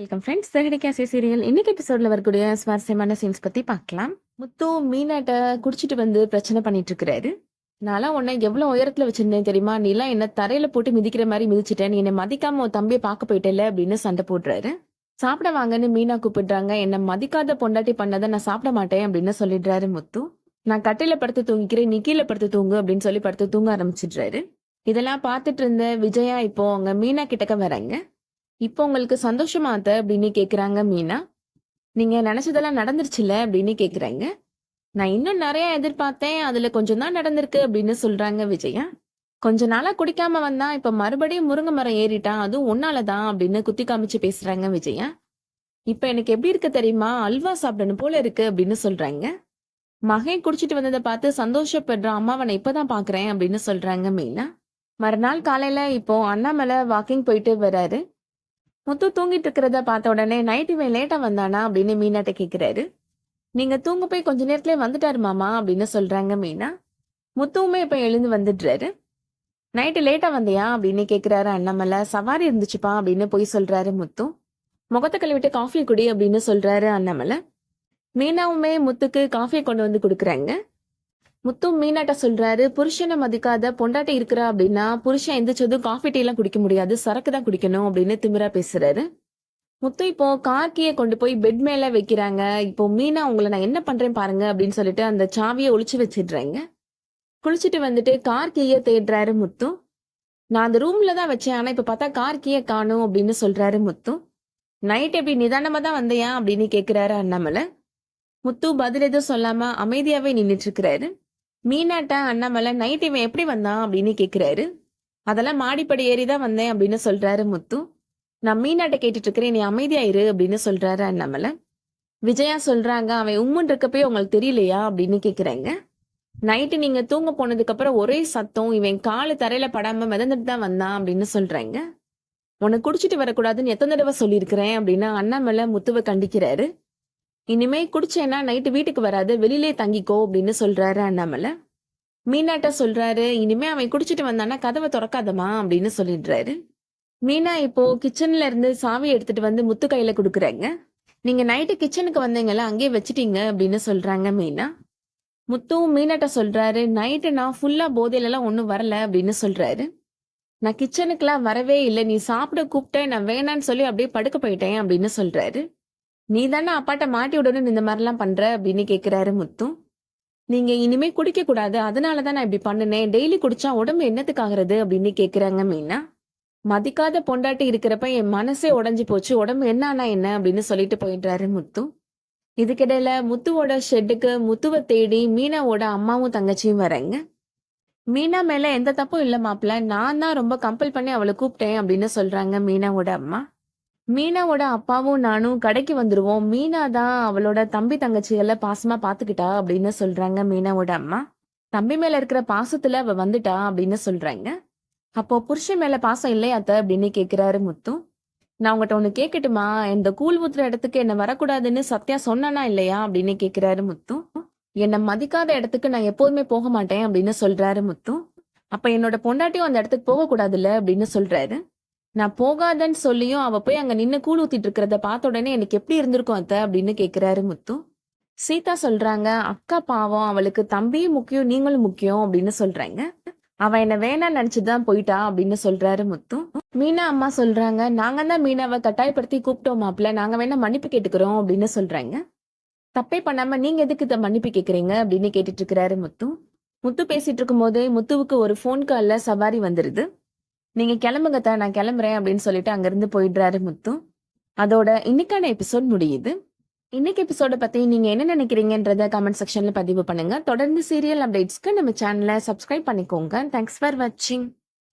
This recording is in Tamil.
வெல்கம் ஃப்ரெண்ட்ஸ் சிறகடிக்காசி சீரியல் இன்னைக்கு எபிசோட்ல வரக்கூடிய சுவாரஸ்யமான சீன்ஸ் பத்தி பார்க்கலாம். முத்து மீனாட்ட குடிச்சிட்டு வந்து பிரச்சனை பண்ணிட்டு இருக்கிறாரு. நான்லாம் உன்னை எவ்வளவு உயரத்துல வச்சிருந்தேன் தெரியுமா? நீலாம் என்ன தரையில போட்டு மிதிக்கிற மாதிரி மிதிச்சிட்டேன் நீ என்னை மதிக்காம உன் தம்பியை பார்க்க போயிட்டல அப்படின்னு சண்டை போடுறாரு. சாப்பிட வாங்கன்னு மீனா கூப்பிடுறாங்க. என்னை மதிக்காத பொண்டாட்டி பண்ணதை நான் சாப்பிட மாட்டேன் அப்படின்னு சொல்லிடுறாரு முத்து. நான் கட்டையில படுத்து தூங்கிக்கிறேன். நீ கீழே படுத்து தூங்கு அப்படின்னு சொல்லி படுத்து தூங்க ஆரம்பிச்சிடுறாரு. இதெல்லாம் பார்த்துட்டு இருந்த விஜயா இப்போ அவங்க மீனா கிட்டக்க வராங்க. இப்போ உங்களுக்கு சந்தோஷமா அத்த அப்படின்னு கேட்குறாங்க மீனா. நீங்க நினைச்சதெல்லாம் நடந்துருச்சுல அப்படின்னு கேட்குறாங்க நான் இன்னும் நிறைய எதிர்பார்த்தேன் அதுல கொஞ்சம் தான் நடந்திருக்கு அப்படின்னு சொல்றாங்க விஜயா. கொஞ்ச நாளா குடிக்காம வந்தா இப்ப மறுபடியும் முருங்கை மரம் ஏறிட்டான் அதுவும் உன்னாலதான் அப்படின்னு குத்தி காமிச்சு பேசுறாங்க விஜயா. இப்ப எனக்கு எப்படி இருக்கு தெரியுமா? அல்வா சாப்பிடணும் போல இருக்கு அப்படின்னு சொல்றாங்க. மகன் குடிச்சிட்டு வந்ததை பார்த்து சந்தோஷப்படுற அம்மாவை நான் இப்பதான் பாக்குறேன் அப்படின்னு சொல்றாங்க மீனா. மறுநாள் காலையில இப்போ அண்ணாமலை வாக்கிங் போயிட்டு வராரு. முத்து தூங்கிட்டு இருக்கிறத பார்த்த உடனே நைட் இவன் லேட்டா வந்தானா? அப்படின்னு மீனாட்ட கேக்குறாரு. நீங்க தூங்க போய் கொஞ்ச நேரத்துல வந்துட்டாரு மாமா அப்படின்னு சொல்றாங்க மீனா. முத்துவுமே இப்ப எழுந்து வந்துடுறாரு. நைட்டு லேட்டா வந்தியா? அப்படின்னு கேக்குறாரு அண்ணாமலை. சவாரி இருந்துச்சுப்பா அப்படின்னு போய் சொல்றாரு முத்து. முகத்தை கழுவிட்டு காஃபி குடி அப்படின்னு சொல்றாரு அண்ணாமலை. மீனாவுமே முத்துக்கு காஃபியை கொண்டு வந்து கொடுக்குறாங்க. முத்து மீனாட்ட சொல்றாரு புருஷனை மதிக்காத பொண்டாட்டி இருக்கிறா அப்படின்னா புருஷன் எந்திரிச்சதும் காஃபி டீ எல்லாம் குடிக்க முடியாது. சரக்கு தான் குடிக்கணும் அப்படின்னு திமிரா பேசுறாரு. முத்து இப்போ கார்கிய கொண்டு போய் பெட் மேல வைக்கிறாங்க. இப்போ மீனா உங்களை நான் என்ன பண்றேன் பாருங்க அப்படின்னு சொல்லிட்டு அந்த சாவியை ஒளிச்சு வச்சிடுறாங்க. குளிச்சுட்டு வந்துட்டு கார் தேடுறாரு முத்து. நான் அந்த ரூம்ல தான் வச்சேன் ஆனா இப்ப பார்த்தா கார் காணும் அப்படின்னு சொல்றாரு முத்து. நைட் எப்படி நிதானமா தான் வந்தையா? அப்படின்னு கேக்குறாரு அண்ணாமலை. முத்து பதில் எதுவும் சொல்லாம அமைதியாவே நின்றுட்டு இருக்கிறாரு. மீனாட்ட அண்ணாமலை நைட் இவன் எப்படி வந்தான்? அப்படின்னு கேக்குறாரு. அதெல்லாம் மாடிப்படி ஏறி தான் வந்தேன் அப்படின்னு சொல்றாரு முத்து. நான் மீனாட்ட கேட்டுட்டு இருக்கிறேன் நீ அமைதியாயிரு அப்படின்னு சொல்றாரு அண்ணாமலை. விஜயா சொல்றாங்க அவன் உம்முன் இருக்கப்பே உங்களுக்கு தெரியலையா? அப்படின்னு கேக்குறாங்க. நைட்டு நீங்க தூங்க போனதுக்கு அப்புறம் ஒரே சத்தம் இவன் காலு தரையில படாம மிதந்துட்டு தான் வந்தான் அப்படின்னு சொல்றாங்க. உன்னை குடிச்சிட்டு வரக்கூடாதுன்னு எத்தனை தடவை சொல்லியிருக்கிறேன் அப்படின்னு அண்ணாமலை முத்துவை கண்டிக்கிறாரு. இனிமே குடிச்சேன்னா நைட்டு வீட்டுக்கு வராது வெளியிலே தங்கிக்கோ அப்படின்னு சொல்றாரு அண்ணாமலை. மீனாட்ட சொல்றாரு இனிமே அவன் குடிச்சிட்டு வந்தானா கதவை திறக்காதமா அப்படின்னு சொல்லிடுறாரு. மீனா இப்போ கிச்சன்ல இருந்து சாவி எடுத்துட்டு வந்து முத்து கையில கொடுக்குறாங்க. நீங்க நைட்டு கிச்சனுக்கு வந்தீங்கல்ல அங்கேயே வச்சிட்டீங்க அப்படின்னு சொல்றாங்க மீனா. முத்துவும் மீனாட்ட சொல்றாரு நைட்டு நான் ஃபுல்லா போதையிலலாம் ஒன்றும் வரல அப்படின்னு சொல்றாரு. நான் கிச்சனுக்குலாம் வரவே இல்லை நீ சாப்பிட கூப்பிட்டேன் நான் வேணான்னு சொல்லி அப்படியே படுக்க போயிட்டேன் அப்படின்னு சொல்றாரு. நீ தானே அப்பாட்ட மாட்டி விடணும்னு இந்த மாதிரிலாம் பண்ற அப்படின்னு கேட்குறாரு முத்தும் நீங்க இனிமே குடிக்க கூடாது அதனால தான் நான் இப்படி பண்ணினேன். டெய்லி குடிச்சா உடம்பு என்னத்துக்கு ஆகுறது அப்படின்னு கேக்குறாங்க மீனா. மதிக்காத பொண்டாட்டி இருக்கிறப்ப என் மனசே உடஞ்சி போச்சு. உடம்பு என்ன என்ன அப்படின்னு சொல்லிட்டு போயிடுறாரு முத்து. இதுக்கிடையில முத்துவோட ஷெட்டுக்கு முத்துவை தேடி மீனாவோட அம்மாவும் தங்கச்சியும் வராங்க. மீனா மேல எந்த தப்பும் இல்ல மாப்பிள்ள. நான் தான் ரொம்ப கம்பல் பண்ணி அவளை கூப்பிட்டேன் அப்படின்னு சொல்றாங்க மீனாவோட அம்மா. மீனாவோட அப்பாவும் நானும் கடைக்கு வந்துருவோம். மீனா தான் அவளோட தம்பி தங்கச்சிகளை பாசமா பாத்துக்கிட்டா அப்படின்னு சொல்றாங்க மீனாவோட அம்மா. தம்பி மேல இருக்கிற பாசத்துல அவ வந்துட்டா அப்படின்னு சொல்றாங்க. அப்போ புருஷன் மேல பாசம் இல்லையாத்த அப்படின்னு கேக்குறாரு முத்து. நான் உங்ககிட்ட ஒண்ணு கேக்கட்டுமா? இந்த கூழ் ஊத்துற இடத்துக்கு என்ன வரக்கூடாதுன்னு சத்யா சொன்னானா இல்லையா அப்படின்னு கேக்குறாரு முத்து. என்னை மதிக்காத இடத்துக்கு நான் எப்போதுமே போக மாட்டேன் அப்படின்னு சொல்றாரு முத்து. அப்ப என்னோட பொண்டாட்டியும் அந்த இடத்துக்கு போக கூடாதுல்ல அப்படின்னு சொல்றாரு. நான் போகாதன்னு சொல்லியும் அவ போய் அங்க நின்னு கூழ் ஊத்திட்டு இருக்கிறத பார்த்த உடனே எனக்கு எப்படி இருந்திருக்கும் அத்தை அப்படின்னு கேக்குறாரு முத்து. சீதா சொல்றாங்க அக்கா பாவம் அவளுக்கு தம்பியும் முக்கியம் நீங்களும் முக்கியம் அப்படின்னு சொல்றாங்க. அவ என்ன வேணாம் நினைச்சுதான் போயிட்டா அப்படின்னு சொல்றாரு முத்து. மீனா அம்மா சொல்றாங்க நாங்க தான் மீனாவை கட்டாயப்படுத்தி கூப்பிட்டோம் மாப்பிள்ள நாங்க வேணா மன்னிப்பு கேட்டுக்கிறோம் அப்படின்னு சொல்றாங்க. தப்பே பண்ணாம நீங்க எதுக்கு இதை மன்னிப்பு கேக்குறீங்க? அப்படின்னு கேட்டுட்டு இருக்கிறாரு முத்து. முத்து பேசிட்டு இருக்கும் போதே முத்துவுக்கு ஒரு ஃபோன் கால்ல சவாரி வந்துருது. நீங்க தான் நான் கிளம்புறேன் அப்படின்னு சொல்லிட்டு அங்கிருந்து போயிடுறாரு முத்து. அதோட இன்னைக்கான எபிசோட் முடியுது. இன்னைக்கு எபிசோட பத்தி நீங்க என்ன நினைக்கிறீங்கன்றத கமெண்ட் செக்ஷன்ல பதிவு பண்ணுங்க. தொடர்ந்து சீரியல் அப்டேட்ஸ்க்கு நம்ம சேனலை சப்ஸ்கிரைப் பண்ணிக்கோங்க. தேங்க்ஸ் ஃபார் வாட்சிங்